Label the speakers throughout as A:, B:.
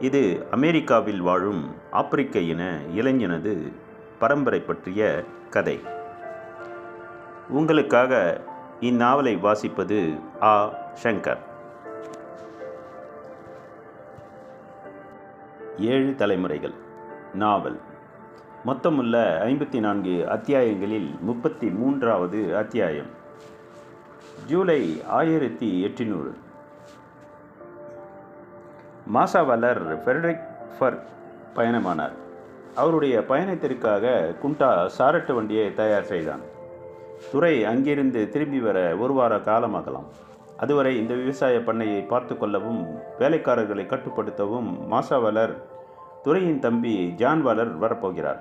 A: இது அமெரிக்காவில் வாழும் ஆப்பிரிக்க இன இளைஞனது பரம்பரை பற்றிய கதை. உங்களுக்காக இந்நாவலை வாசிப்பது ஆ. சங்கர். ஏழு தலைமுறைகள். நாவல். மொத்தமுள்ள ஐம்பத்தி நான்கு அத்தியாயங்களில் முப்பத்தி மூன்றாவது அத்தியாயம். ஜூலை ஆயிரத்தி எட்டுநூறு மாசாவலர் ஃபெடரிக் ஃபர் பயணமானார். அவருடைய பயணத்திற்காக குண்டா சாரட்டு வண்டியை தயார் செய்தான். துறை அங்கிருந்து திரும்பி வர ஒரு வார காலமாகலாம். அதுவரை இந்த விவசாய பண்ணையை பார்த்து கொள்ளவும் வேலைக்காரர்களை கட்டுப்படுத்தவும் மாசாவலர் துறையின் தம்பி ஜான்வாலர் வரப்போகிறார்.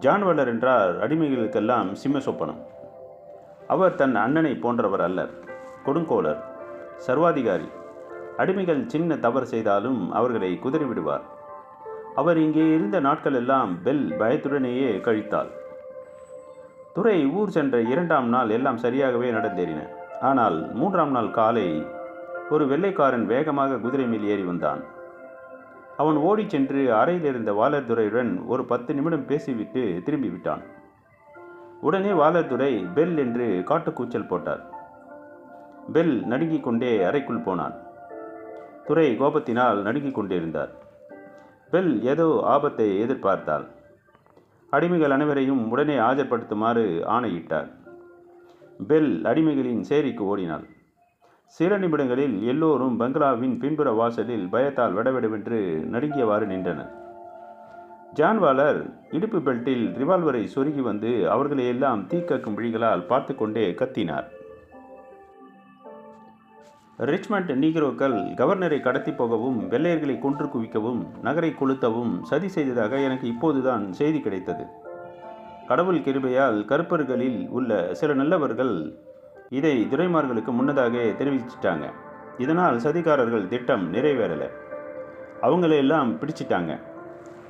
A: ஜான்வாலர் என்றால் அடிமைகளுக்கெல்லாம் சிம்ம சொப்பனம். அவர் தன் அண்ணனை போன்றவர் அல்லர் கொடுங்கோலர் சர்வாதிகாரி. அடிமைகள் சின்ன தவறு செய்தாலும் அவர்களை குதிரை விடுவார் அவர் இங்கே இருந்த நாட்கள் எல்லாம் பெல் பயத்துடனேயே கழித்தாள். துறை ஊர் சென்ற இரண்டாம் நாள் எல்லாம் சரியாகவே நடந்தேறின. ஆனால் மூன்றாம் நாள் காலை ஒரு வெள்ளைக்காரன் வேகமாக குதிரை மேல் ஏறி வந்தான். அவன் ஓடிச் சென்று அறையில் இருந்த வாலர்துறையுடன் ஒரு பத்து நிமிடம் பேசிவிட்டு திரும்பி விட்டான். உடனே வாலர்துறை பெல் என்று காட்டுக்கூச்சல் போட்டார். பெல் நடுங்கிக் கொண்டே அறைக்குள் போனான். துரை கோபத்தினால் நடுங்கிக் கொண்டிருந்தார். பெல் ஏதோ ஆபத்தை எதிர்பார்த்தாள். அடிமைகள் அனைவரையும் உடனே ஆஜர்படுத்துமாறு ஆணையிட்டார். பெல் அடிமைகளின் சேரிக்கு ஓடினாள். சில நிமிடங்களில் எல்லோரும் பங்களாவின் பின்புற வாசலில் பயத்தால் விடவிடவென்று நடுங்கியவாறு நின்றனர். ஜான்வாலர் இடுப்பு பெல்ட்டில் ரிவால்வரை சொருகி வந்து அவர்களை எல்லாம் தீக்கக்கும் விழிகளால் பார்த்து கொண்டே கத்தினார். ரிச்மண்ட் நீக்ரோக்கள் கவர்னரை கடத்தி போகவும் வெள்ளையர்களை கொன்று குவிக்கவும் நகரை கொளுத்தவும் சதி செய்ததாக எனக்கு இப்போதுதான் செய்தி கிடைத்தது. கடவுள் கிருபையால் கருப்பர்களில் உள்ள சில நல்லவர்கள் இதை துரைமார்களுக்கு முன்னதாக தெரிவிச்சிட்டாங்க. இதனால் சதிகாரர்கள் திட்டம் நிறைவேறலை. அவங்களையெல்லாம் பிடிச்சிட்டாங்க.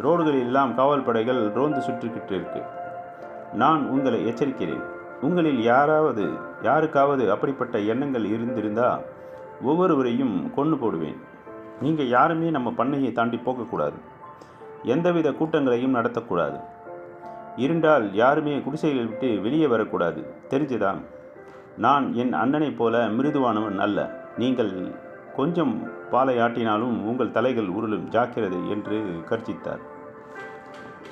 A: ரோடுகளில் எல்லாம் காவல் படைகள் ரோந்து சுற்றிக்கிட்டு இருக்கு. நான் உங்களை எச்சரிக்கிறேன். உங்களில் யாராவது யாருக்காவது அப்படிப்பட்ட எண்ணங்கள் இருந்திருந்தா ஒவ்வொருவரையும் கொண்டு போடுவேன். நீங்கள் யாருமே நம்ம பண்ணையை தாண்டி போகக்கூடாது. எந்தவித கூட்டங்களையும் நடத்தக்கூடாது. இருந்தால் யாருமே குடிசைகளை விட்டு வெளியே வரக்கூடாது. தெரிஞ்சுதா நான் என் அண்ணனைப் போல மிருதுவானவன் அல்ல. நீங்கள் கொஞ்சம் பாலை ஆட்டினாலும் உங்கள் தலைகள் உருளும் ஜாக்கிரதை என்று கர்ச்சித்தார்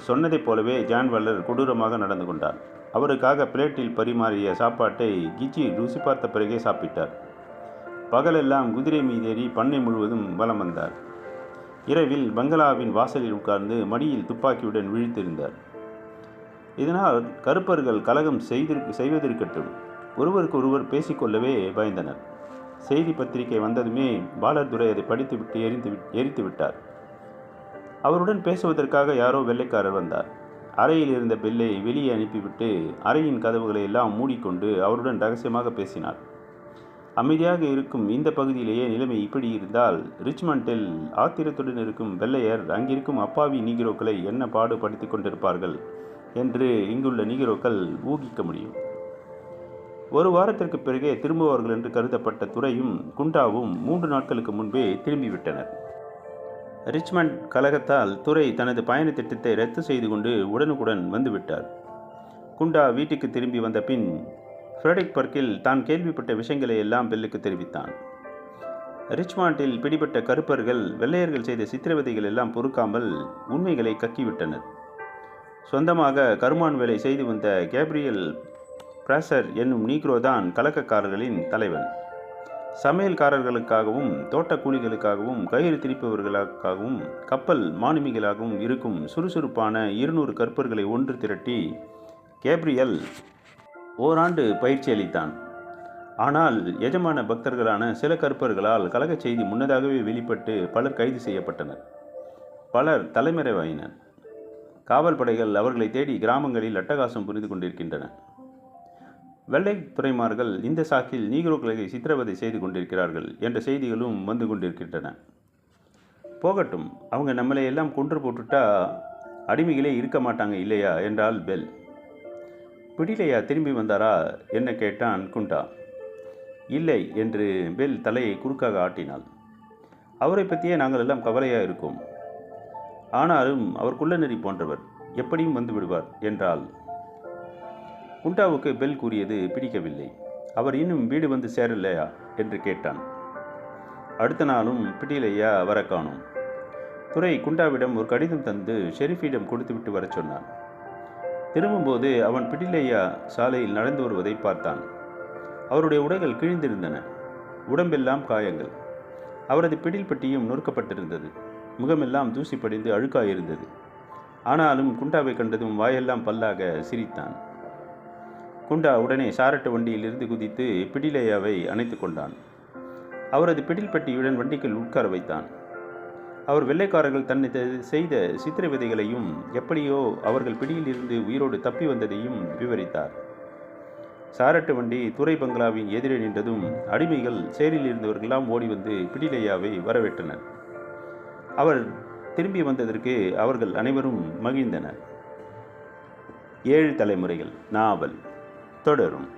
A: சொன்னதைப் போலவே ஜான்வல்லர் கொடூரமாக நடந்து கொண்டார். அவருக்காக பிளேட்டில் பரிமாறிய சாப்பாட்டை கிச்சி ருசி பார்த்த பிறகே சாப்பிட்டார். பகலெல்லாம் குதிரை மீதேறி பண்ணை முழுவதும் வலம் வந்தார். இரவில் பங்களாவின் வாசலில் உட்கார்ந்து மடியில் துப்பாக்கியுடன் விழித்திருந்தார். இதனால் கருப்பர்கள் கலகம் செய்திரு செய்வதற்கட்டும் ஒருவருக்கு ஒருவர் பேசிக்கொள்ளவே பயந்தனர். செய்தி பத்திரிகை வந்ததுமே பாலர்துரை அதை படித்துவிட்டு எரிந்து எரித்து விட்டார். அவருடன் பேசுவதற்காக யாரோ வெள்ளைக்காரர் வந்தார். அறையில் இருந்த பெல்லை வெளியே அனுப்பிவிட்டு அறையின் கதவுகளை எல்லாம் மூடிக்கொண்டு அவருடன் ரகசியமாக பேசினார். அமைதியாக இருக்கும் இந்த பகுதியிலேயே நிலைமை இப்படி இருந்தால் ரிச்மண்டில் ஆத்திரத்துடன் இருக்கும் வெள்ளையர் அங்கிருக்கும் அப்பாவி நீகிரோக்களை என்ன பாடுபடுத்தி கொண்டிருப்பார்கள் என்று இங்குள்ள நீகிரோக்கள் ஊகிக்க முடியும். ஒரு வாரத்திற்கு பிறகே திரும்புவார்கள் என்று கருதப்பட்ட துறையும் குண்டாவும் மூன்று நாட்களுக்கு முன்பே திரும்பிவிட்டனர். ரிச்மண்ட் கழகத்தால் துறை தனது பயண திட்டத்தை ரத்து செய்து கொண்டு உடனுக்குடன் வந்துவிட்டார். குண்டா வீட்டுக்கு திரும்பி வந்த பின் ஃப்ரெடிக் பர்க்கில் தான் கேள்விப்பட்ட விஷயங்களை எல்லாம் பெல்லுக்கு தெரிவித்தான். ரிச்மாண்டில் பிடிபட்ட கருப்பர்கள் வெள்ளையர்கள் செய்த சித்திரவதைகள் எல்லாம் பொறுக்காமல் உண்மைகளை கக்கிவிட்டனர். சொந்தமாக கருமான் வேலை செய்து வந்த கேப்ரியல் பிராசர் என்னும் நீக்ரோ தான் கலக்கக்காரர்களின் தலைவன். சமையல்காரர்களுக்காகவும் தோட்ட கூலிகளுக்காகவும் கயிறு திரிப்பவர்களுக்காகவும் கப்பல் மாலுமிகளாகவும் இருக்கும் சுறுசுறுப்பான இருநூறு கற்பர்களை ஒன்று திரட்டி கேப்ரியல் ஓராண்டு பயிற்சி அளித்தான். ஆனால் எஜமான பக்தர்களான சில கருப்பர்களால் கலகச் செய்தி முன்னதாகவே வெளிப்பட்டு பலர் கைது செய்யப்பட்டனர். பலர் தலைமறைவாயினர். காவல் படைகள் அவர்களை தேடி கிராமங்களில் அட்டகாசம் புரிந்து கொண்டிருக்கின்றன. வெள்ளை துறைமார்கள் இந்த சாக்கில் நீக்ரோக்களை சித்திரவதை செய்து கொண்டிருக்கிறார்கள் என்ற செய்திகளும் வந்து கொண்டிருக்கின்றன. போகட்டும் அவங்க நம்மளை எல்லாம் கொன்று போட்டுட்டா அடிமைகளே இருக்க மாட்டாங்க இல்லையா? என்றால் பெல். பிடிலையா திரும்பி வந்தாரா? என்ன கேட்டான் குண்டா. இல்லை என்று பெல் தலையை குறுக்காக ஆட்டினாள். அவரை பற்றியே நாங்கள் எல்லாம் கவலையாக இருக்கோம். ஆனாலும் அவர் குள்ளநெறி போன்றவர் எப்படியும் வந்து விடுவார் என்றால் குண்டாவுக்கு பெல் கூறியது பிடிக்கவில்லை. அவர் இன்னும் வீடு வந்து சேரலையா? என்று கேட்டான். அடுத்த நாளும் பிடிலையா வர காணோம். துரை குண்டாவிடம் ஒரு கடிதம் தந்து ஷெரீஃபிடம் கொடுத்துவிட்டு வரச் சொன்னான். திரும்பும்போது அவன் பிடிலையா சாலையில் நடந்து வருவதை பார்த்தான். அவருடைய உடைகள் கிழிந்திருந்தன. உடம்பெல்லாம் காயங்கள். அவரது பிடில் பெட்டியும் நொறுக்கப்பட்டிருந்தது. முகமெல்லாம் தூசி படிந்து அழுக்காயிருந்தது. ஆனாலும் குண்டாவை கண்டதும் வாயெல்லாம் பல்லாக சிரித்தான். குண்டா உடனே சாரட்டு வண்டியில் இருந்து குதித்து பிடிலேயாவை அணைத்து கொண்டான். அவரது பிடில் பெட்டியுடன் வண்டிக்குள் உட்கார வைத்தான். அவர் வெள்ளைக்காரர்கள் தன்னை செய்த சித்திர விதைகளையும் எப்படியோ அவர்கள் பிடியில் இருந்து உயிரோடு தப்பி வந்ததையும் விவரித்தார். சாரட்டு வண்டி துறை பங்களாவின் எதிரே நின்றதும் அடிமைகள் சேரில் இருந்தவர்களெல்லாம் ஓடி வந்து பிடிலையாவை வரவேற்றனர். அவர் திரும்பி வந்ததற்கு அவர்கள் அனைவரும் மகிழ்ந்தனர். ஏழு தலைமுறைகள் நாவல் தொடரும்.